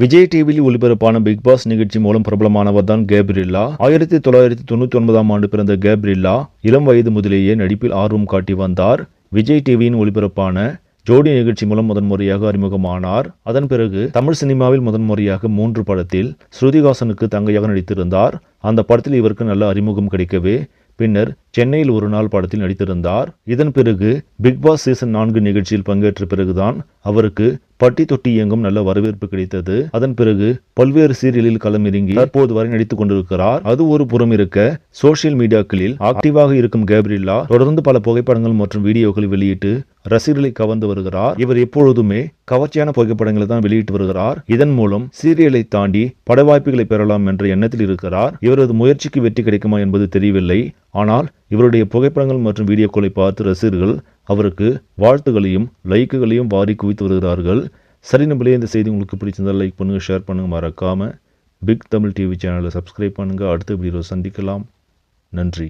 விஜய் டிவியில் ஒளிபரப்பான big pass நிகழ்ச்சி மூலம் பிரபலமானவர் தான் கேப்ரில்லா. ஆயிரத்தி தொள்ளாயிரத்தி தொண்ணூத்தி ஒன்பதாம் ஆண்டு பிறந்த கேப்ரில்லா இளம் வயது முதலேயே நடிப்பில் ஆர்வம் காட்டி வந்தார். விஜய் டிவியின் ஒளிபரப்பான ஜோடி நிகழ்ச்சி மூலம் முதன்முறையாக அறிமுகமானார். அதன் பிறகு தமிழ் சினிமாவில் முதன்முறையாக மூன்று படத்தில் ஸ்ருதிஹாசனுக்கு தங்கையாக நடித்திருந்தார். அந்த படத்தில் இவருக்கு நல்ல அறிமுகம் கிடைக்கவே பின்னர் சென்னையில் ஒரு நாள் படத்தில் நடித்திருந்தார். இதன் பிறகு பிக் பாஸ் சீசன் நான்கு நிகழ்ச்சியில் பங்கேற்ற பிறகுதான் அவருக்கு பட்டி தொட்டி இயங்கும் நல்ல வரவேற்பு கிடைத்தது. அதன் பிறகு பல்வேறு சீரியலில் களமிறங்கி தற்போது வரை நடித்துக் கொண்டிருக்கிறார். அது ஒரு புறம் இருக்க சோசியல் மீடியாக்களில் ஆக்டிவாக இருக்கும் கேப்ரில்லா தொடர்ந்து பல புகைப்படங்கள் மற்றும் வீடியோக்களை வெளியிட்டு ரசிகர்களை கவர்ந்து வருகிறார். இவர் எப்பொழுதுமே கவர்ச்சியான புகைப்படங்களை தான் வெளியிட்டு வருகிறார். இதன் மூலம் சீரியலை தாண்டி பட வாய்ப்புகளை பெறலாம் என்ற எண்ணத்தில் இருக்கிறார். இவரது முயற்சிக்கு வெற்றி கிடைக்குமா என்பது தெரியவில்லை. ஆனால் இவருடைய புகைப்படங்கள் மற்றும் வீடியோக்களை பார்த்து ரசிகர்கள் அவருக்கு வாழ்த்துகளையும் லைக்குகளையும் வாரி குவித்து வருகிறார்கள். சரி நம்மளே இந்த செய்தி உங்களுக்கு பிடிச்சிருந்தால் லைக் பண்ணுங்கள் ஷேர் பண்ணுங்கள் மறக்காமல் பிக் தமிழ் டிவி சேனலை சப்ஸ்கிரைப் பண்ணுங்கள் அடுத்த வீடியோ சந்திக்கலாம். நன்றி.